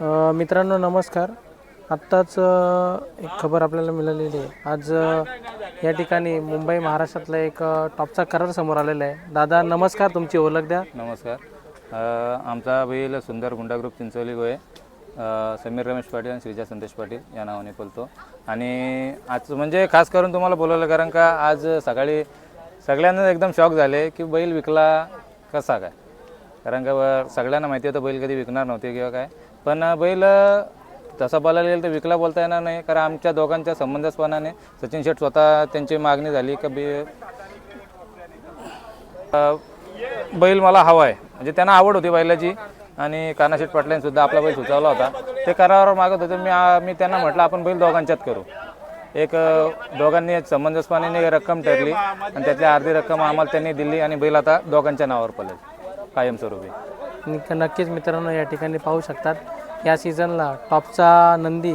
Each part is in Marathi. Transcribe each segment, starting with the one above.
मित्रांनो नमस्कार. आत्ताच एक खबर आपल्याला मिळालेली आहे. आज या ठिकाणी मुंबई महाराष्ट्रातला एक टॉपचा करार समोर आलेला आहे. दादा नमस्कार. तुमची ओळख द्या. नमस्कार. अ, आमचा बैल सुंदर गुंडा ग्रुप चिंचोली गोळे अ, समीर रमेश पाटील आणि श्रीजा संदेश पाटील या नावाने बोलतो. आणि आज म्हणजे खास करून तुम्हाला बोलवलं कारण का आज सकाळी सगळ्यांना एकदम शॉक झाले की बैल विकला कसा काय? कारण का व- सगळ्यांना माहिती होतं बैल कधी विकणार नव्हते किंवा काय. पण बैल तसं बोलायला गेलं तर विकला बोलता येणार नाही. कारण आमच्या दोघांच्या संबंधस्पणाने सचिन शेठ स्वतः त्यांची मागणी झाली की बे बैल मला हवा आहे म्हणजे त्यांना आवड होती बैलाची. आणि कानाशेठ पाटलांनीसुद्धा आपला बैल सुचवला होता. ते करारावर मागत होते. मी मी त्यांना म्हटलं आपण बैल दोघांच्यात करू. एक दोघांनी समंजसपणाने रक्कम ठरली. आणि त्यातली अर्धी रक्कम आम्हाला त्यांनी दिली आणि बैल आता दोघांच्या नावावर पडेल कायमस्वरूपी. नक्कीच मित्रांनो या ठिकाणी पाहू शकतात. या सीझनला टॉपचा नंदी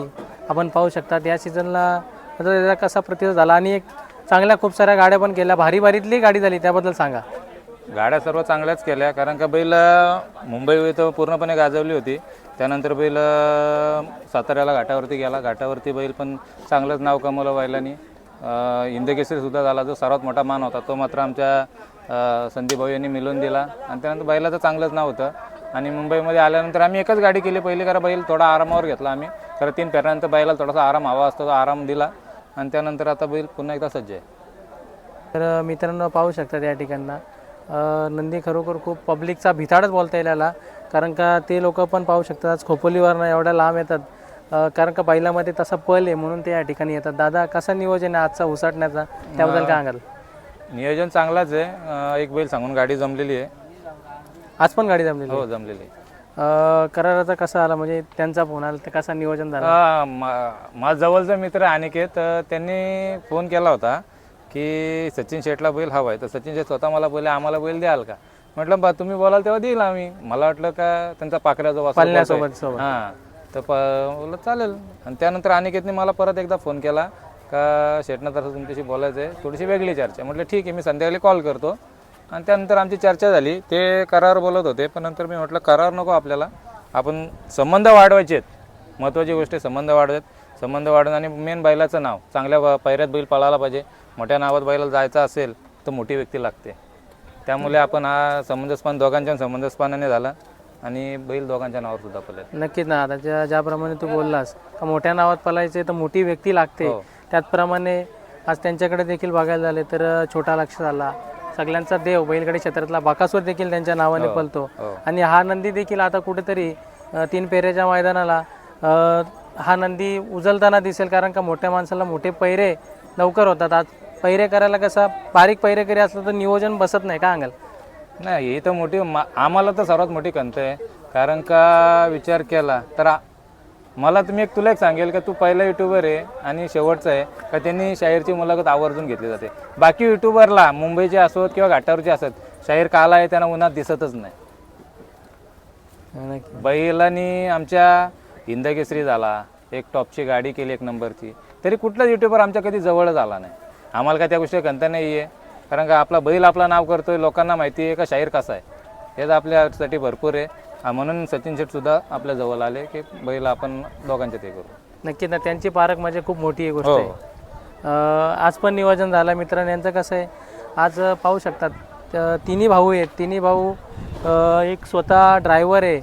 आपण पाहू शकतात या सीझनला त्याचा कसा प्रतिसाद झाला आणि एक चांगल्या खूप साऱ्या गाड्या पण केल्या. भारी भारीतली गाडी झाली त्याबद्दल सांगा. गाड्या सर्व चांगल्याच केल्या कारण का बैल मुंबई इथं पूर्णपणे गाजवली होती. त्यानंतर बैल साताऱ्याला घाटावरती गेला. घाटावरती बैल पण चांगलंच नाव कमवलं बैलांनी. इंदकेसरीसुद्धा झाला जो सर्वात मोठा मान होता तो मात्र आमच्या संदीप भाऊ यांनी मिळवून दिला. आणि त्यानंतर बैलाचं चांगलंच नाव होतं. आणि मुंबईमध्ये आल्यानंतर आम्ही एकच गाडी केली. पहिली कारण बैल थोडा आरामावर घेतला आम्ही. कारण तीन फेऱ्यानंतर बैलाला थोडासा आराम हवा असतो तो आराम दिला. आणि त्यानंतर आता बैल पुन्हा एकदा सज्ज आहे. तर मित्रांनो पाहू शकतात या ठिकाणं अ, नंदी खरोखर खूप पब्लिकचा भिताडच बोलता येईल याला. कारण का ते लोक पण पाहू शकतात आज खोपोलीवरनं एवढ्या लांब येतात. कारण का बैलामध्ये तसा पल आहे म्हणून ते या ठिकाणी येतात. दादा कसा नियोजन आहे आजचा उसाटण्याचा? त्याबद्दल काय सांगाल? नियोजन चांगलाच आहे. एक बैल सांगून गाडी जमलेली आहे. आज पण गाडी जमलेली हो जमलेली अ, कराराचा कसा आला? म्हणजे त्यांचा फोन आला तर कसा नियोजन झाला? हा, मा- माझा जवळचा मित्र अनिकेत अ, त्यांनी फोन केला होता की सचिन शेठला बैल हवा आहे तर सचिन शेठ स्वतः मला बोलले आम्हाला बैल द्याल का? म्हटलं बा तुम्ही बोलाल तेव्हा देईल आम्ही. मला वाटलं का त्यांचा पाकऱ्याचा वासरू पालण्यासोबत बोलतोय. सोबत. हा तर प बोललं चालेल. आणि त्यानंतर अनिकेतने मला परत एकदा फोन केला का शेठनं तसं तुमच्याशी बोलायचं आहे थोडीशी वेगळी चर्चा म्हटलं ठीक आहे मी संध्याकाळी कॉल करतो. आणि त्यानंतर आमची चर्चा झाली. ते करार बोलत होते पण नंतर मी म्हटलं करार नको आपल्याला. आपण संबंध वाढवायचे आहेत. महत्त्वाची गोष्ट आहे संबंध वाढवायचे संबंध वाढवून आणि मेन बैलाचं नाव. चांगल्या पायऱ्यात बैल पळायला पाहिजे. मोठ्या नावात बैलाला जायचं असेल तर मोठी व्यक्ती लागते. त्यामुळे आपण हा संबंधस्पान दोघांच्या संबंधस्पानाने झाला आणि बैल दोघांच्या नावावर सुद्धा पळेल नक्कीच ना आता ज्या ज्याप्रमाणे तू बोललास का मोठ्या नावात पलायचे तर मोठी व्यक्ती लागते. हो. त्याचप्रमाणे आज त्यांच्याकडे देखील बघायला झाले तर छोटा लक्ष झाला सगळ्यांचा देव बैलगाडी क्षेत्रातला बाकासूर देखील त्यांच्या नावाने पलतो हो. आणि हा नंदी देखील आता कुठेतरी तीन पेरेच्या मैदानाला हा नंदी उजलताना दिसेल कारण का मोठ्या माणसाला मोठे पैरे लवकर होतात. आज पैरे करायला कसा बारीक पैरेकरी असलं तर नियोजन बसत नाही का सांगाल नाही ही तर मोठी आम्हाला तर सर्वात मोठी खंत आहे. कारण का विचार केला तर मला तुम्ही एक तुला एक सांगेल का तू पहिला युट्यूबर आहे आणि शेवटचा आहे का त्यांनी शाहीरची मुलाखत आवर्जून घेतली जाते. बाकी युट्यूबरला मुंबईचे असोत किंवा घाटावरचे असत शाहीर काला आहे त्यांना उन्हात दिसतच नाही. बैलांनी आमच्या हिंदकेसरी झाला एक टॉपची गाडी केली एक नंबरची. तरी कुठलाच युट्यूबर आमच्या कधी जवळच आला नाही. आम्हाला काय त्या गोष्टी खंत नाही आहे कारण का आपला बैल आपला नाव करतोय लोकांना माहिती आहे का शाहीर कसा आहे. हेच आपल्यासाठी भरपूर आहे. म्हणून सचिन शेठ सुद्धा आपल्या जवळ आले की बैल आपण दोघांचे ते करू. नक्की ना त्यांची पारख म्हणजे खूप मोठी गोष्ट हो. आहे. अं, आज पण नियोजन झालं मित्रांनो यांचं कसं आहे आज अं, पाहू शकतात तिन्ही भाऊ आहेत. तिन्ही भाऊ अं, एक स्वतः ड्रायव्हर आहे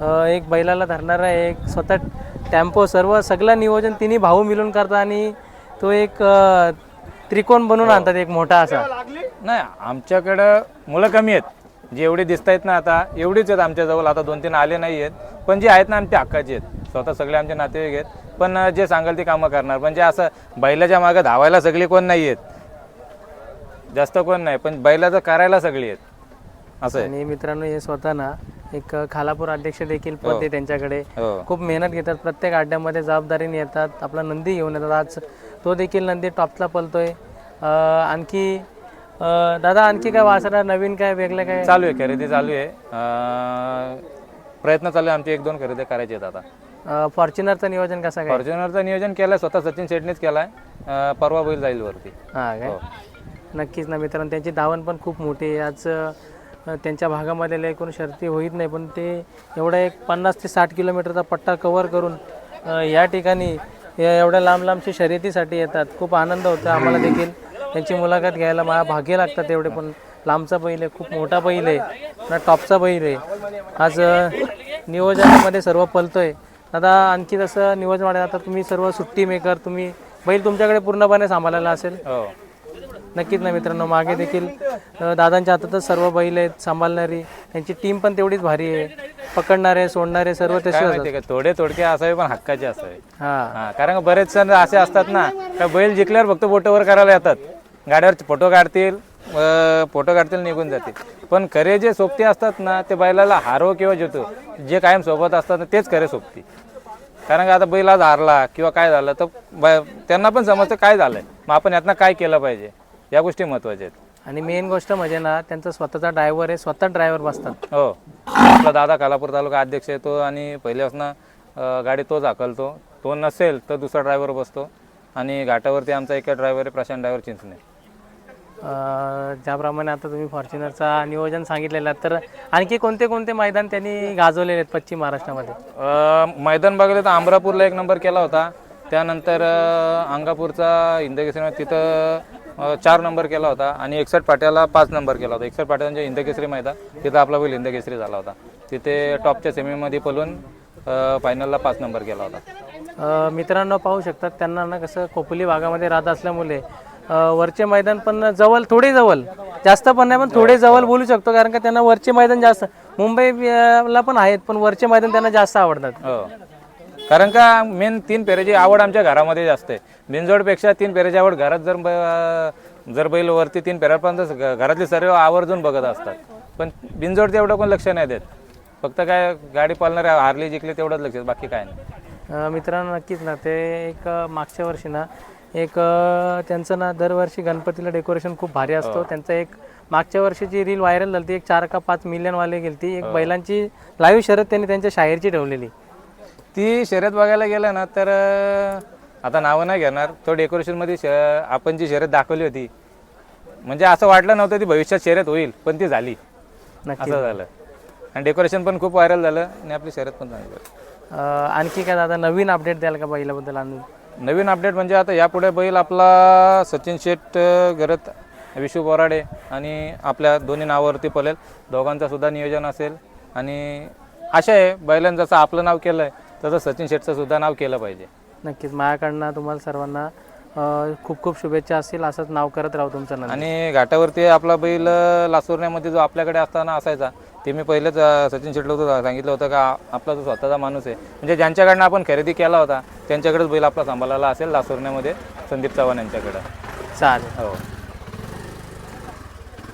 अं, एक बैलाला धरणारा आहे एक स्वतः टेम्पो सर्व सगळं नियोजन तिन्ही भाऊ मिळून करतात आणि तो एक अं, त्रिकोण बनवून आणतात एक मोठा असा. नाही आमच्याकडं मुलं कमी आहेत. जे एवढे दिसत आहेत ना आता एवढीच आहेत आमच्याजवळ. आता दोन तीन आले नाही आहेत. पण जे आहेत ना आमच्या हक्काचे आहेत. स्वतः सगळे आमचे नातेवाईक आहेत. पण जे सांगाल ते कामं करणार. म्हणजे असं बैलाच्या मागं धावायला सगळे कोण नाही आहेत. जास्त कोण नाही पण बैलाचं करायला सगळी आहेत. असं आणि मित्रांनो हे स्वतः ना एक खालापूर अध्यक्ष देखील पद आहे त्यांच्याकडे. हो. खूप मेहनत घेतात. प्रत्येक अड्ड्यामध्ये जबाबदारीने येतात. आपला नंदी घेऊन येतात. आज तो देखील नंदी टॉपला पलतोय. आणखी दादा आणखी काय वासरा नवीन काय वेगळं काय? चालू आहे खरेदी चालू आहे. अं, प्रयत्न चालू आहे आमचे एक दोन खरेदी करायचे आहेत आता. फॉर्च्युनरचं नियोजन कसं काय? फॉर्च्युनरचं नियोजन केलं आहे स्वतः सचिन शेटनेच केलं आहे परवा बैल जाईल वरती. हां काय? हो. नक्कीच ना मित्रांनो त्यांची धावण पण खूप मोठी आहे. आज अ, त्यांच्या भागामधल्या एकूण शर्ती होईत नाही पण ते एवढा एक पन्नास ते साठ किलोमीटरचा पट्टा कवर करून अ, या ठिकाणी या एवढ्या लांब लांबच्या शर्यतीसाठी येतात. खूप आनंद होतो आम्हाला देखील. त्यांची मुलाखत घ्यायला मला भाग्य लागतात एवढे पण लांबचा बैल आहे खूप मोठा बैल आहे ना टॉपचा बैल आहे. आज नियोजनामध्ये सर्व पलतोय. आता आणखी तसं नियोजन वाढत आता तुम्ही सर्व सुट्टी मेकर तुम्ही बैल तुमच्याकडे पूर्णपणे सांभाळायला असेल. हो. नक्कीच ना मित्रांनो मागे देखील दादांच्या हातातच सर्व बैल आहेत सांभाळणारी. त्यांची टीम पण तेवढीच भारी आहे. पकडणारे सोडणारे सर्व तसे थोडे थोडके असावे पण हक्काचे असावे. हा. हा कारण बरेच सण असे असतात ना का बैल जिंकल्यावर फक्त फोटोवर करायला येतात. गाड्यावर फोटो काढतील फोटो काढतील निघून जातील. पण खरे जे सोबती असतात ना ते बैलाला हारो किंवा जितो जे कायम सोबत असतात ना तेच खरे सोबती. कारण का आता बैल आज हारला किंवा काय झालं तर बै- त्यांना पण समजतं काय झालंय. मग आपण यातनं काय केलं पाहिजे? या गोष्टी महत्त्वाच्या आहेत. आणि मेन गोष्ट म्हणजे ना त्यांचा स्वतःचा ड्रायव्हर आहे स्वतः ड्रायव्हर बसतात. हो. आपला दादा कालापूर तालुका अध्यक्ष आहे तो आणि पहिल्यापासून अं, गाडी तोच हाकलतो. तो नसेल तर दुसरा ड्रायव्हर बसतो. आणि घाटावरती आमचा एक ड्रायव्हर आहे प्रशांत ड्रायव्हर चिंचणे. ज्याप्रमाणे आता तुम्ही फॉर्च्युनरचा नियोजन सांगितलेलं तर आणखी कोणते कोणते मैदान त्यांनी गाजवलेले आहेत पश्चिम महाराष्ट्रामध्ये? अं, मैदान बघितलं तर अमरापूरला एक नंबर केला होता. त्यानंतर अं, अंगापूरचा हिंदकेसरी तिथं अं, चार नंबर केला होता आणि एकसठ पाट्याला पाच नंबर केला होता. एकसठ पाट्याचे हिंदकेसरी मैदान. तिथं आपला बैल हिंदकेसरी झाला होता. तिथे टॉपच्या सेमीमध्ये पलून फायनलला पाच नंबर केला होता. अ, मित्रांनो पाहू शकतात त्यांना ना कसं खोपोली भागामध्ये राहत असल्यामुळे वरचे मैदान पण जवळ थोडे जवळ. जास्त पण नाही पण थोडे जवळ बोलू शकतो कारण का त्यांना वरचे मैदान जास्त मुंबईला पण आहेत पण वरचे मैदान त्यांना जास्त आवडतात. हो. कारण का मेन तीन पेरेची आवड आमच्या घरामध्ये जास्त आहे. बिनजोडपेक्षा तीन पेरेची आवड घरात जर ब- जर बैल वरती तीन पेऱ्यापर्यंत घ- घरातले सर्व आवर्जून बघत असतात. पण बिनजोड तेवढं कोण लक्ष नाही देत. फक्त काय गाडी पालणारे हारली जिंकली तेवढंच लक्ष बाकी काय नाही. अ, मित्रांनो नक्कीच ना ते एक अ, मागच्या वर्षी ना एक त्यांचं ना दरवर्षी गणपतीला डेकोरेशन खूप भारी असतो. त्यांचं एक मागच्या वर्षीची रील व्हायरल झाली एक चार का पाच मिलियन वाले गेली ती एक बैलांची लाईव्ह शरद त्यांनी त्यांच्या शाहीरची ठेवलेली. ती शर्यत बघायला गेलं ना तर आता नावं नाही घेणार. तो डेकोरेशनमध्ये श आपण जी शर्यत दाखवली होती म्हणजे असं वाटलं नव्हतं ती भविष्यात शर्यत होईल पण ती झाली. नक्की असं झालं. आणि डेकोरेशन पण खूप व्हायरल झालं आणि आपली शर्यत पण झाली. आणखी काय दादा नवीन अपडेट द्याल का बैलाबद्दल आणून? नवीन अपडेट म्हणजे आता यापुढे बैल आपला सचिन अं, गरत विशू बोराडे आणि आपल्या दोन्ही नावावरती पळेल. दोघांचं सुद्धा नियोजन असेल. आणि आशा आहे बैलांनी जसं आपलं नाव केलं आहे तसं सचिन शेठचं सुद्धा नाव केलं पाहिजे. नक्कीच. माझ्याकडनं तुम्हाला सर्वांना अ, खूप खूप शुभेच्छा असतील. असंच नाव करत राहू तुमचं नाव आणि घाटावरती आपला बैल लासुरण्यामध्ये जो आपल्याकडे असताना असायचा ते मी पहिलेच सचिन शेटला होतं सांगितलं होतं का आपला जो स्वतःचा माणूस आहे म्हणजे ज्यांच्याकडनं आपण खरेदी केला होता त्यांच्याकडेच बैल आपला सांभाळायला असेल लासुरण्यामध्ये संदीप चव्हाण यांच्याकडं. चालेल. हो.